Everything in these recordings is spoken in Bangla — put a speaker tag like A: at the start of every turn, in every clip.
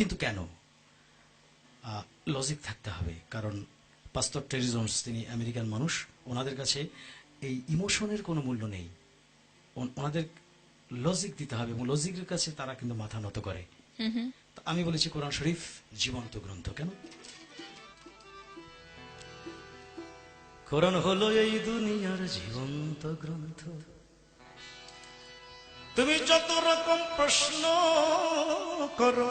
A: কিন্তু কেন? লজিক থাকতে হবে কারণ পাস্তর টেরিজমস তিনি আমেরিকান মানুষ ওনাদের কাছে এই ইমোশনের কোনো মূল্য নেই। ওনাদের লজিক দিতে হবে এবং লজিকের কাছে তারা কিন্তু মাথা নত করে। আমি বলেছি কোরআন শরীফ জীবন্ত গ্রন্থ কেন? কোরআন হলো এই দুনিয়ার জীবন্ত গ্রন্থ। তুমি যত রকম প্রশ্ন করো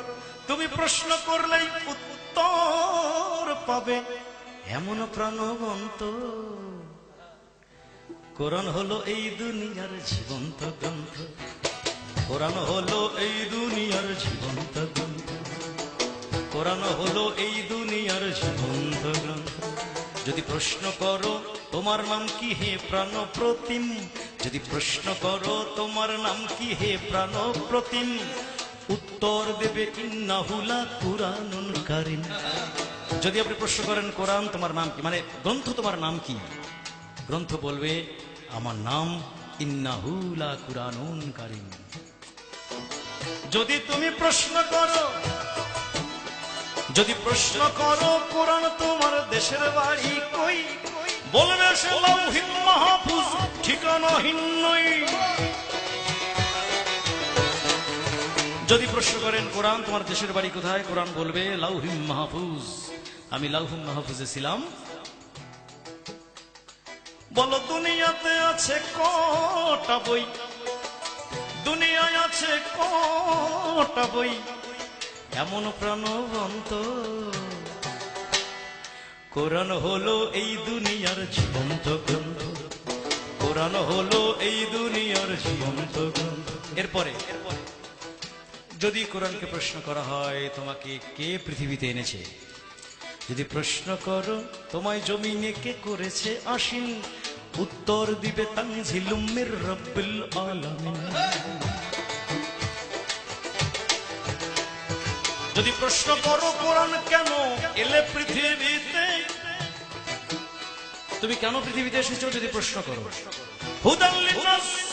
A: তুমি প্রশ্ন করলেই উত্তর পাবে। এমন প্রাণবন্ত। কোরআন হলো এই দুনিয়ার জীবন্ত গ্রন্থ। কোরআন হলো এই দুনিয়ার জীবন্ত গ্রন্থ। কোরআন হলো এই দুনিয়ার জীবন্ত গ্রন্থ। যদি প্রশ্ন করো, তোমার নাম কি হে প্রাণ প্রতিম যদি প্রশ্ন করো, তোমার নাম কি হে প্রাণ প্রতিম উত্তর দেবে ইন্নাহুলা কুরআনুন কারিম। যদি আপনি প্রশ্ন করেন, কোরআন তোমার নাম কি? মানে গ্রন্থ তোমার নাম কি? গ্রন্থ বলবে, আমার নাম ইন্নাহুলা কুরআনুন কারিম। যদি তুমি প্রশ্ন করো, যদি প্রশ্ন করো, কোরআন তোমার দেশের বাড়ি কই? বলবে, সে লৌহিন মাহফুজ ঠিকানাহীন নই। যদি প্রশ্ন করেন, কোরআন তোমার দেশের বাড়ি কোথায়? কোরআন বলবে, লাউহিম মাহফুজ। আমি লাউহিম মাহফুজে ছিলাম। বলো, দুনিয়াতে আছে কটা বই? দুনিয়ায় আছে কটা বই? এমন প্রাণবন্ত। কোরআন হলো এই দুনিয়ার জীবন্ত গ্রন্থ। কোরআন হলো এই দুনিয়ার জীবন্ত গ্রন্থ। এরপরে যদি কোরআনকে প্রশ্ন করা হয়, তোমাকে কে পৃথিবীতে এনেছে? যদি প্রশ্ন করো, তোমায় জমিনে কে করেছে আসিন উত্তর দিবে রব্বিল আলামিন। যদি প্রশ্ন করো, কোরআন কেন এলে পৃথিবীতে? তুমি কেন পৃথিবীতে এসেছ যদি প্রশ্ন করো? হুদাল্লিনাস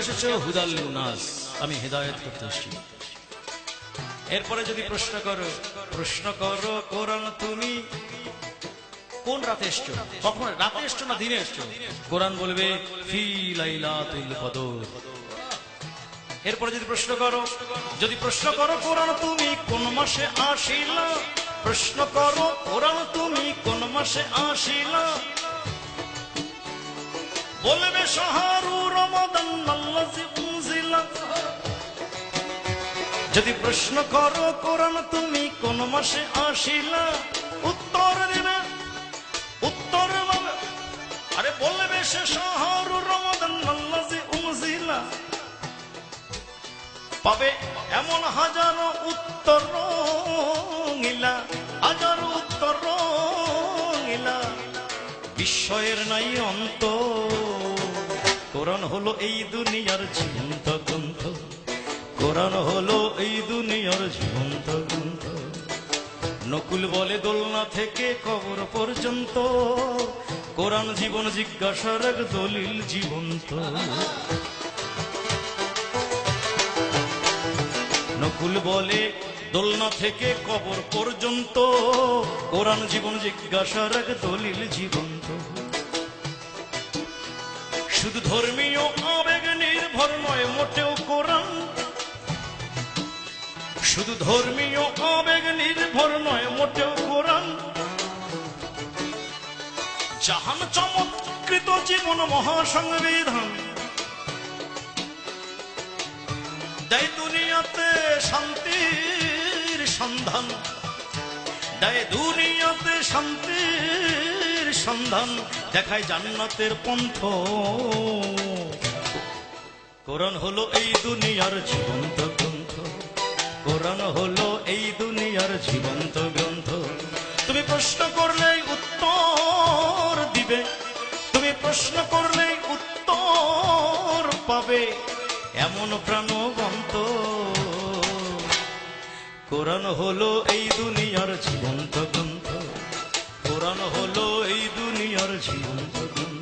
A: এসেছ হুদাল্লিনাস আমি হেদায়েত করতে এসেছি। এরপরে যদি প্রশ্ন করো প্রশ্ন করো, কোরআন তুমি কোন রাতে এসছো? কখন? রাতে এসছো না দিনে এসছো? কোরআন বলবে এরপরে যদি প্রশ্ন করো, যদি প্রশ্ন করো, কোরআন তুমি কোন মাসে আসিলা? প্রশ্ন করো, কোরআন তুমি কোন মাসে আসিলা? বলবে, শাহরু যদি প্রশ্ন করো, কোরআন তুমি কোন মাসে আসিলা? উত্তর দিবে। উত্তর আরে বলবে সে শাহরু রমাদান উনজিলা পাবে এমন হাজারো উত্তর রঙিলা, হাজারো উত্তর রঙিলা। বিস্ময়ের নাই অন্ত কোরআন হলো এই দুনিয়ার জীবন্ত গ্রন্থ। কোরআন হলো এই দুনিয়ার জীবন্ত গ্রন্থ। নকুল বলে দোলনা থেকে কবর পর্যন্ত। কোরআন জীবন জিজ্ঞাসার এক দলিল জীবন্ত। নকুল বলে দোলনা থেকে কবর পর্যন্ত। কোরআন জীবন জিজ্ঞাসার এক দলিল জীবন্ত। শুধু ধর্মীয় আবেগ নির্ভর নয়, মোটেও শুধু ধর্মীয় আবেগ নির্ভর নয়, মোটেও কোরআন। জাহান চমৎকৃত জীবন মহাসংবিধান। দেয় দুনিয়াতে শান্তির সন্ধান। দেয় দুনিয়াতে শান্তির সন্ধান। দেখায় জান্নাতের পন্থ। কোরআন হলো এই দুনিয়ার জীবন্ত কোরআন হলো এই দুনিয়ার জীবন্ত গ্রন্থ। তুমি প্রশ্ন করলেই উত্তর দিবে। তুমি প্রশ্ন করলেই উত্তর পাবে। এমন প্রাণবন্ত। কোরআন হলো এই দুনিয়ার জীবন্ত গ্রন্থ। কোরআন হলো এই দুনিয়ার জীবন্ত গ্রন্থ।